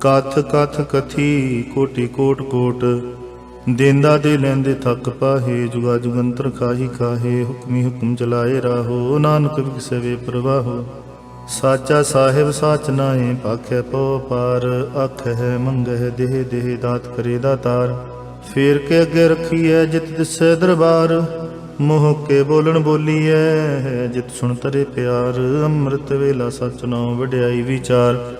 ਕਥ ਕਥ ਕਥੀ ਕੋਟੀ ਕੋਟ ਕੋਟ। ਦੇਂਦਾ ਦੇ ਲੈਂਦੇ ਥੱਕ ਪਾਹੇ, ਜੁਗਾ ਜੁਗੰਤਰ ਖਾਹੀ ਖਾਹੇ, ਹੁਕਮੀ ਹੁਕਮ ਚਲਾਏ ਰਾਹੋ, ਨਾਨਕ ਵਿਗਸੇ ਪ੍ਰਵਾਹੋ। ਸਾਚਾ ਸਾਹਿਬ ਸਾਚ ਨਾਏ ਪਾਖੈ ਪਉ ਪਾਰ ਅੱਖ ਹੈ ਮੰਗਹਿ ਦੇਹ ਦੇਹ ਦਾਤ ਕਰੇ ਦਾਤਾਰ ਫੇਰ ਕੇ ਅੱਗੇ ਰੱਖੀਐ ਜਿਤ ਦਿਸੈ ਦਰਬਾਰ, ਮੋਹ ਕੇ ਬੋਲਣ ਬੋਲੀਐ, ਜਿਤ ਸੁਣ ਤਰੇ ਪਿਆਰ। ਅੰਮ੍ਰਿਤ ਵੇਲਾ ਸਚ ਨਾਉ ਵਡਿਆਈ ਵਿਚਾਰ।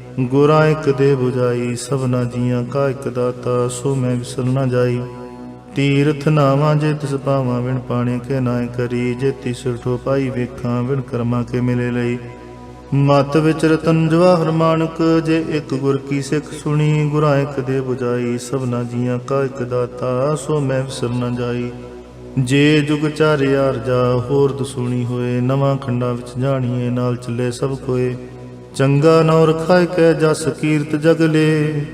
ਗੁਰਾਂ ਇੱਕ ਦੇ 부ਜਾਈ ਸਭਨਾ ਜੀਆਂ ਕਾ ਇੱਕ ਦਾਤਾ, ਸੋ ਮੈਂ ਵਿਸਰ ਨਾ ਜਾਈ। ਤੀਰਥ ਨਾਵਾਂ ਜੇ ਤਿਸ ਪਾਵਾਂ ਵਿਣ ਪਾਣੇ ਕੇ ਨਾਇ ਕਰੀ। ਜੇ ਤਿਸ ਠੋ ਪਾਈ ਵੇਖਾਂ ਵਿਣ ਕਰਮਾਂ ਕੇ ਮਿਲੇ ਲਈ। ਮਤ ਵਿੱਚ ਰਤਨ ਜਵਾਹਰ ਮਾਨਕ, ਜੇ ਇੱਕ ਗੁਰ ਕੀ ਸਿੱਖ ਸੁਣੀ, ਗੁਰਾਂ ਇੱਕ ਦੇ 부ਜਾਈ ਸਭਨਾ ਜੀਆਂ ਕਾ ਇੱਕ ਦਾਤਾ, ਸੋ ਮੈਂ ਵਿਸਰ ਨਾ ਜਾਈ। ਜੇ ਜੁਗ ਚਾਰਿਆਰ ਜਾ ਹੋਰ ਦਸੂਣੀ ਹੋਏ, ਨਵਾਂ ਖੰਡਾਂ ਵਿੱਚ ਜਾਣੀਏ, ਨਾਲ ਚੱਲੇ ਸਭ ਕੋਏ। ਚੰਗਾ ਨੌ ਰਖਾਇ ਕੈ ਜਸ ਕੀਰਤ ਜਗਲੇ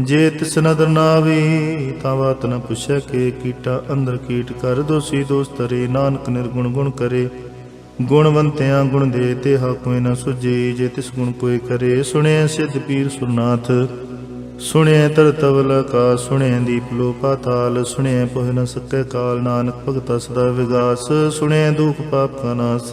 ਜੇ ਤਿਸ ਨਦਰ ਨਾਵੀ ਤਾਂ ਬਾਤ ਨ ਪੁੱਛੈ ਕੇ ਕੀਟਾ ਅੰਦਰ ਕੀਟ ਕਰ। ਦੋਸੀ ਦੋਸਤ ਰੇ ਨਾਨਕ ਨਿਰਗੁਣ ਗੁਣ ਕਰੇ। ਗੁਣਵੰਤਿਆਂ ਗੁਣ ਦੇ, ਤੇ ਹਾ ਕੋਈ ਨ ਸੁਝੇ। ਜੇ ਤਿਸ ਗੁਣ ਕੋਈ ਕਰੇ ਸੁਣਿਆ ਸਿੱਧ ਪੀਰ ਸੁਰਨਾਥ। ਸੁਣਿਆ ਤਰ ਤਵਲ ਕਾ ਸੁਣਿਆ ਦੀਪ ਲੋ ਪਾਤਾਲ ਸੁਣਿਆ ਪੁਹ ਨ ਸਕੈ ਕਾਲ, ਨਾਨਕ ਭਗਤਾ ਸਦਾ ਵਿਗਾਸ। ਸੁਣਿਆ ਦੁਖ ਪਾਪ ਕਾ ਨਾਸ।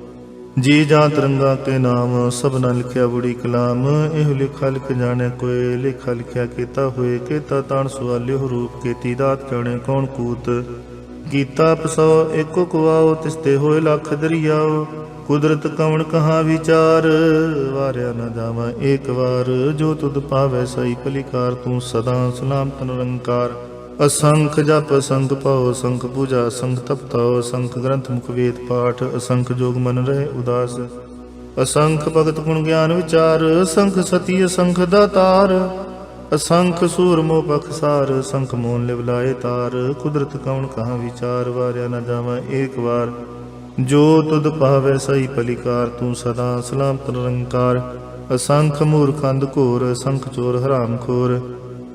ਜੀ ਜਾਂ ਤਰੰਗਾ ਕੇ ਨਾਮ ਸਭਨਾ ਲਿਖਿਆ ਬੁੜੀ ਕਲਾਮ, ਇਹ ਲਿਖਾ ਲਿਖ ਜਾਣੇ ਕੋਏ ਲਿਖਾ ਲਿਖਿਆ ਕੀਤਾ ਹੋਏ ਕੀਤਾ ਤਾਣ ਸਵਾਲਿਓ ਰੂਪ, ਕੀਤੀ ਦਾਤ ਜਾਣੇ ਕੌਣ ਕੂਤ। ਕੀਤਾ ਪਸੋ, ਏਕੋ ਕੁਆਓ ਤਿਸਤੇ ਹੋਏ ਲੱਖ ਦਰਿਆਓ। ਕੁਦਰਤ ਕਵਣ ਕਹਾ ਵਿਚਾਰ, ਵਾਰਿਆ ਨਾ ਜਾਵਾਂ ਏਕ ਵਾਰ। ਜੋ ਤੁਧ ਪਾਵੈ ਸਈ ਭਲੀਕਾਰ, ਤੂੰ ਸਦਾ ਸਲਾਮਤ ਨਿਰੰਕਾਰ ਅਸੰਖ ਜਪ, ਅਸੰਖ ਪਾਉ ਸੰਖ ਪੂਜਾ, ਅਸੰਖ ਤਪਤਾਉ ਸੰਖ ਗ੍ਰੰਥ ਮੁਖ ਵੇਦ ਪਾਠ, ਅਸੰਖ ਜੋਗ ਮਨ ਰਹੇ ਉਦਾਸ। ਅਸੰਖ ਭਗਤ ਗੁਣ ਗਿਆਨ ਵਿਚਾਰ ਸੰਖ ਸਤੀ, ਅਸੰਖ ਦਾਤਾਰ ਅਸੰਖ ਸੂਰ ਮੋਹ ਬਖਸਾਰ ਅਸੰਖ ਮੋਨ ਲਿਵ ਲਾਏ ਤਾਰ। ਕੁਦਰਤ ਕਉਣ ਕਹਾ ਵਿਚਾਰ, ਵਾਰਿਆ ਨਾ ਜਾਵਾਂ ਏਕ ਵਾਰ। ਜੋ ਤੁਧ ਪਾਵੈ ਸਈ ਭਲੀਕਾਰ, ਤੂੰ ਸਦਾ ਸਲਾਮਤ ਨਿਰੰਕਾਰ। ਅਸੰਖ ਮੂਰਖੰਦ ਘੋਰ, ਅਸੰਖ ਚੋਰ ਹਰਾਮ ਖੋਰ।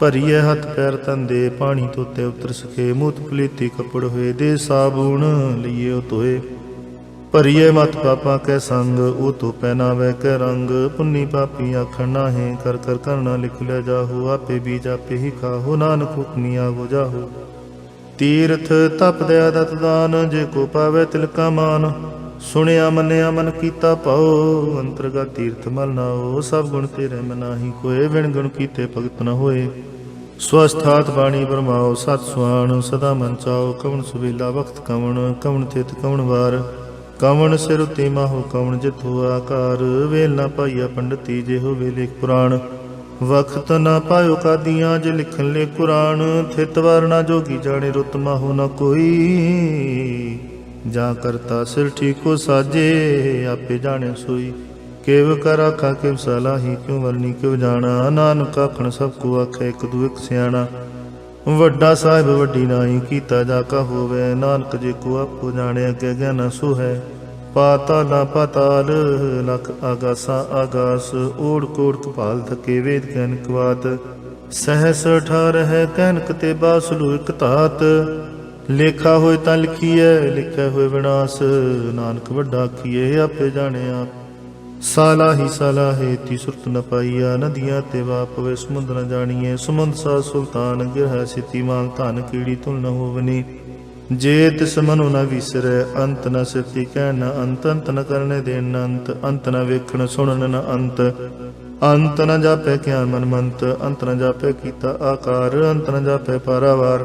ਭਰੀਏ ਹੱਥ ਪੈਰ ਤੰਦੇ ਪਾਣੀ ਤੋਤੇ ਉਤਰ ਸਕੇ। ਮੂਤ ਪਲੀਤੀ ਕੱਪੜ ਹੋਏ ਦੇ, ਸਾਬੂਣ ਲਈਏ ਉਹ ਤੋਏ। ਭਰੀਏ ਮਤ ਪਾਪਾ ਕੈ ਸੰਗ, ਉਹ ਤੋ ਪਹਿਨਾਵੇ ਕੈ ਰੰਗ। ਪੁੰਨੀ ਪਾਪੀ ਆਖਣ ਨਾਹੇ, ਕਰ ਕਰ ਕਰਨਾ ਲਿਖ ਲਿਆ ਜਾਹੋ। ਆਪੇ ਬੀਜ ਆਪੇ ਹੀ ਖਾਹੋ, ਨਾਨਕ ਹੁਕਮੀ ਆਗੋ ਜਾਹੋ। ਤੀਰਥ ਤਪ ਦਇਆ ਦਤ ਦਾਨ, ਜੇ ਕੋ ਪਾਵੇ ਤਿਲਕਾ ਮਾਨ। ਸੁਣਿਆ ਮੰਨਿਆ ਮਨ ਕੀਤਾ ਪਾਉ ਅੰਤਰਗਾ ਤੀਰਥ ਮਲ ਨਾਓ ਸਭ ਗੁਣ ਤੇਰੇ ਮਨਾਹੀ ਕੋਏ ਵਿਣ ਗੁਣ ਕੀਤੇ ਭਗਤ ਨ ਹੋਏ। ਸਵਸਥਾਤ ਬਾਣੀ ਬਰਮਾਓ ਸਤ ਸੁਆਣ ਸਦਾ ਮਨ ਚਾਓ ਕਵਣ ਸੁਵੇਲਾ ਵਖਤ ਕਵਣ ਕਵਣ ਤਿਤ ਕਵਣ ਵਾਰ ਕਵਣ ਸਿਰ ਉਤੇ ਮਾਹੋ ਕਵਣ ਜਿਤੁ ਆਕਾਰ ਵੇਲ ਨਾ ਪਾਈਆ ਪੰਡਤੀ ਜੇ ਹੋਵੇ ਲੇਖ ਪੁਰਾਣ ਵਖਤ ਨਾ ਪਾਇਓ ਕਾਦੀਆਂ ਜੇ ਲਿਖਣ ਲੈ ਕੁਰਾਨ ਥਿਤ ਵਰਨਾ ਜੋਗੀ ਜਾਣੇ ਰੁਤ ਮਾਹੋ ਨਾ ਕੋਈ ਜਾਂ ਕਰਤਾ ਸਿਰ ਠੀਕੋ ਸਾਜੇ ਆਪੇ ਜਾਣੇ ਸੋਈ ਕੇਵ ਕਰ ਆਖਾ, ਕਿਵ ਸਲਾਹੀ, ਕਿਉ ਵਰਨੀ, ਕਿਵ ਜਾਣਾ। ਨਾਨਕ ਆਖਣ, ਸਭ ਕੋ ਆਖੇ, ਇੱਕ ਦੂ ਇੱਕ ਸਿਆਣਾ। ਵੱਡਾ ਸਾਹਿਬ ਵੱਡੀ ਨਾਈ ਕੀਤਾ ਜਾ ਕਾ ਹੋਵੇ। ਨਾਨਕ ਜੇ ਕੋ ਆਪੋ ਜਾਣੇ, ਅੱਗੇ ਗਿਆਨ ਸੋ ਹੈ ਪਾਤਾਲਾ ਪਾਤਾਲ, ਲਖ ਆਗਾਸਾ ਆਗਾਸ। ਓੜ ਕੋੜ ਕਪਾਲ ਥਕੇ ਵੇਦ ਕਹਿਨ ਕਵਾਤ ਸਹਸ ਠਾਰ ਹੈ ਕਹਿਨਕ ਤੇ ਬਾਸਲੂ ਇਕ ਧਾਤ। ਲੇਖਾ ਹੋਏ ਤਾਂ ਲਿਖੀਐ, ਲਿਖਿਆ ਹੋਏ ਵਿਨਾਸ਼। ਨਾਨਕ ਵੱਡਾ ਕੀਏ ਆਪੇ ਜਾਣੇ ਆਪ। ਸਾਲਾ ਹੀ ਸਾਲਾ ਹੈ ਤੀ ਸੁਰਤ ਨ ਪਾਈਆ, ਨਦੀਆਂ ਤੇ ਵਾਪਵੇ ਸਮੁੰਦ ਨ ਜਾਣੀਏ ਸਮੁੰਦ ਸਾ ਸੁਲਤਾਨ ਗਿਰਹ ਸਿਤੀ ਮਾਨ ਧਨ ਕੀੜੀ ਤੁਲ ਨ ਹੋਵਨੀ। ਜੇ ਤਿਸ ਮਨੁ ਨ ਵਿਸਰੈ, ਅੰਤ ਨ ਸਿਤੀ ਕਹਿ ਨ ਅੰਤ। ਅੰਤ ਨ ਕਰਨੇ ਦੇਣ ਨ ਅੰਤ ਅੰਤ ਨ ਵੇਖਣ ਸੁਣਨ ਨ ਅੰਤ। ਅੰਤ ਨ ਜਾਪੈ ਕਿਆ ਮਨ ਮੰਤ ਅੰਤ ਨ ਜਾਪੈ ਕੀਤਾ ਆਕਾਰ। ਅੰਤ ਨ ਜਾਪੈ ਪਾਰਾਵਾਰ।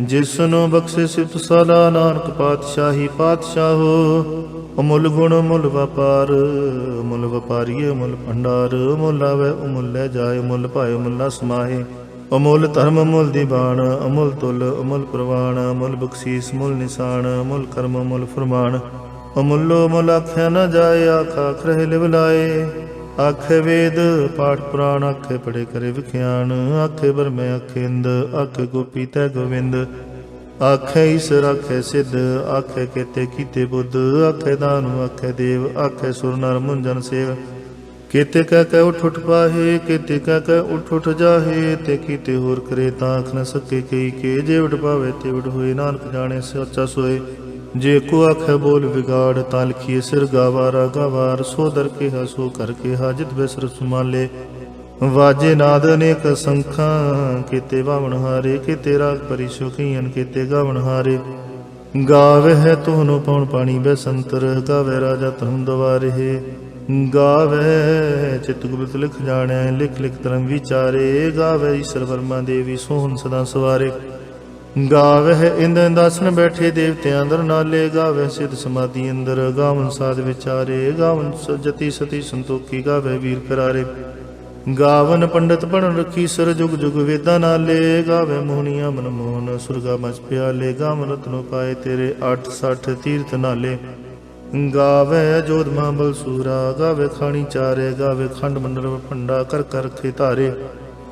ਜਿਸ ਨੂੰ ਬਖਸ਼ੇ ਸਿਫਤ ਸਦਾ ਨਾਨਕ ਪਾਤਸ਼ਾਹੀ ਪਾਤਸ਼ਾਹੋ, ਅਮੁੱਲ ਗੁਣ ਮੁੱਲ ਵਪਾਰ ਮੁੱਲ ਵਪਾਰੀਏ ਮੁੱਲ ਭੰਡਾਰ ਮੁੱਲ ਆਵੇ, ਅਮੁੱਲ ਲੈ ਜਾਏ ਮੁੱਲ ਭਾਏ ਮੁੱਲਾ ਸਮਾਏ ਅਮੁੱਲ ਧਰਮ ਮੁੱਲ ਦੀਵਾਨ ਅਮੁੱਲ ਤੁਲ, ਅਮੁੱਲ ਪ੍ਰਵਾਨ ਅਮੁੱਲ ਬਖਸ਼ੀਸ ਮੁੱਲ ਨਿਸ਼ਾਨ, ਅਮੁੱਲ ਕਰਮ ਮੁੱਲ ਫਰਮਾਨ। ਅਮੁੱਲੋ ਮੁੱਲ ਆਖਿਆ ਨਾ ਜਾਏ, ਆਖਾ ਖਰੇ ਲਿਵ ਲਾਏ। ਆਖੇ ਵੇਦ, ਪਾਠ ਪੁਰਾਣ ਆਖੇ ਪੜੇ ਕਰੇ ਵਿਖਿਆਨ। ਆਖੇ ਬਰਮੇ ਆਖੇ ਇੰਦ, ਆਖੇ ਗੋਪੀ ਤੈ ਗੋਵਿੰਦ। ਆਖੇ ਈਸਰ, ਆਖੇ ਸਿੱਧ, ਆਖੇ ਕੇਤੇ ਕੀਤੇ ਬੁੱਧ। ਆਖੇ ਦਾਨੁ, ਆਖੇ ਦੇਵ, ਆਖੇ ਸੁਰ ਨਰ ਮੁੰਜਨ ਸੇਵ। ਕੀਤੇ ਕਹਿ ਕਹਿ ਉਠ ਉਠ ਪਾਹੇ, ਕੀਤੇ ਕਹਿ ਕਹਿ ਉਠ ਉਠ ਜਾਹੇ। ਤੇ ਕੀਤੇ ਹੋਰ ਕਰੇ ਤਾਂ ਆਖ ਨ ਸਕੇ ਕਈ ਕੇ। ਜੇ ਉਡ ਪਾਵੇ ਤੇ ਉਡ ਹੋਏ, ਨਾਨਕ ਜਾਣੇ ਸੱਚਾ ਸੋਏ। ਜੇ ਕੋ ਆਖੇ ਬੋਲ ਵਿਗਾੜ ਤਾਂ ਲਿਖੀਏ ਸਿਰ ਗਾਵਾਰਾ, ਗਾਵਾਰ, ਸੋ ਦਰ ਕੇ ਹਸੋ ਕਰ ਕੇ ਹਾਜਤ ਬਿਸਰ ਸੁਮਾਲੇ। ਵਾਜੇ ਨਾਦ ਅਨੇਕ ਸੰਖਾਂ, ਕੀਤੇ ਬਾਵਣ ਹਾਰੇ, ਕੀਤੇ ਰਾਗ ਪਰਿਸ਼ੋ ਕੀਨ ਕੀਤੇ ਹਾਰੇ। ਗਾਵੇ ਹੈ ਤੋਨੋ ਪਉਣ ਪਾਣੀ ਬੈਸੰਤਰ ਗਾਵੇ ਰਾਜਾ ਧਰਮ ਦਵਾਰੇ। ਗਾਵੇ ਚਿਤ ਗੁਪਤ ਲਿਖ ਜਾਣੈ, ਲਿਖ ਲਿਖ ਧਰਮ ਵਿਚਾਰੇ। ਗਾਵੇ ਈਸ਼ਰ ਵਰਮਾ ਦੇਵੀ, ਸੋਹਣ ਸਦਾ ਸਵਾਰੇ। ਗਾਵੇ ਇੰਦ ਇੰਦਾਸਨ ਬੈਠੇ ਦੇਵਤਿਆਂ ਅੰਦਰ, ਨਾਲੇ ਗਾਵੇ ਸਿਧ ਸਮਾਧੀ ਅੰਦਰ। ਗਾਵਨ ਸਾਧ ਵਿਚਾਰੇ, ਗਾਵਨ ਜਤੀ ਸਤੀ ਸੰਤੋਖੀ ਗਾਵੇ ਵੀਰ ਕਰਾਰੇ। ਗਾਵਨ ਪੰਡਤ ਬਣ ਰਖੀ ਸਰ ਜੁਗ ਜੁਗ ਵੇਦਾਂ ਨਾਲੇ। ਗਾਵੇ ਮੋਹਣੀਆਂ ਮਨ ਮੋਹਨ, ਸੁਰਗਾ ਮਚ ਪਿਆਲੇ। ਗਾਵਨ ਰਤਨੋ ਪਾਏ ਤੇਰੇ 860 ਤੀਰਥ ਨਾਲੇ। ਗਾਵੇ ਜੋਧ ਮਾਂਬਲ ਸੂਰਾ ਗਾਵੇ ਖਾਣੀ ਚਾਰੇ ਗਾਵੇ ਖੰਡ ਮੰਡਲ ਭੰਡਾ ਕਰ ਕਰ ਰਖੇ ਧਾਰੇ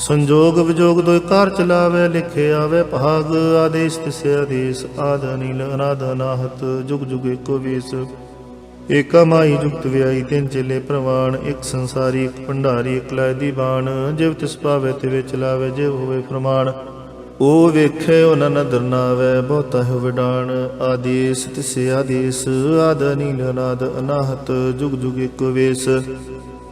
ਸੰਜੋਗ ਵਿਜੋਗ ਦੋਇ ਕਾਰ ਚਲਾਵੇ, ਲਿਖੇ ਆਵੇ ਭਾਗ। ਆਦੇਸ਼ ਤਿਸੇ ਆਦੇਸ਼ ਆਦ ਅਨੀਲ ਅਨਾਦ ਅਨਾਹਤ, ਜੁਗ ਜੁਗ ਏਕੋ ਵੇਸ। ਏਕਾ ਮਾਈ ਜੁਗਤ ਵਿਆਈ ਤਿੰਨ ਚੇਲੇ ਪ੍ਰਵਾਨ ਇੱਕ ਸੰਸਾਰੀ, ਇੱਕ ਭੰਡਾਰੀ, ਇੱਕ ਲੈ ਦੀ ਬਾਣ ਜਿਵ ਤਿਸ ਪਾਵੇ ਤੇ ਵਿੱਚ ਲਾਵੇ ਜਿਵ ਹੋਵੇ ਪ੍ਰਮਾਣ ਉਹ ਵੇਖੇ ਉਹਨਾਂ ਨਦਰ ਨਾਵੇ, ਬਹੁਤਾ ਹੈ ਵਿਡਾਣ ਆਦੇਸ਼ ਤਿਸੇ ਆਦੇਸ਼ ਆਦ ਨੀਲ ਅਨਾਦ ਅਨਾਹਤ, ਜੁਗ ਜੁਗ ਏਕੋ ਵੇਸ।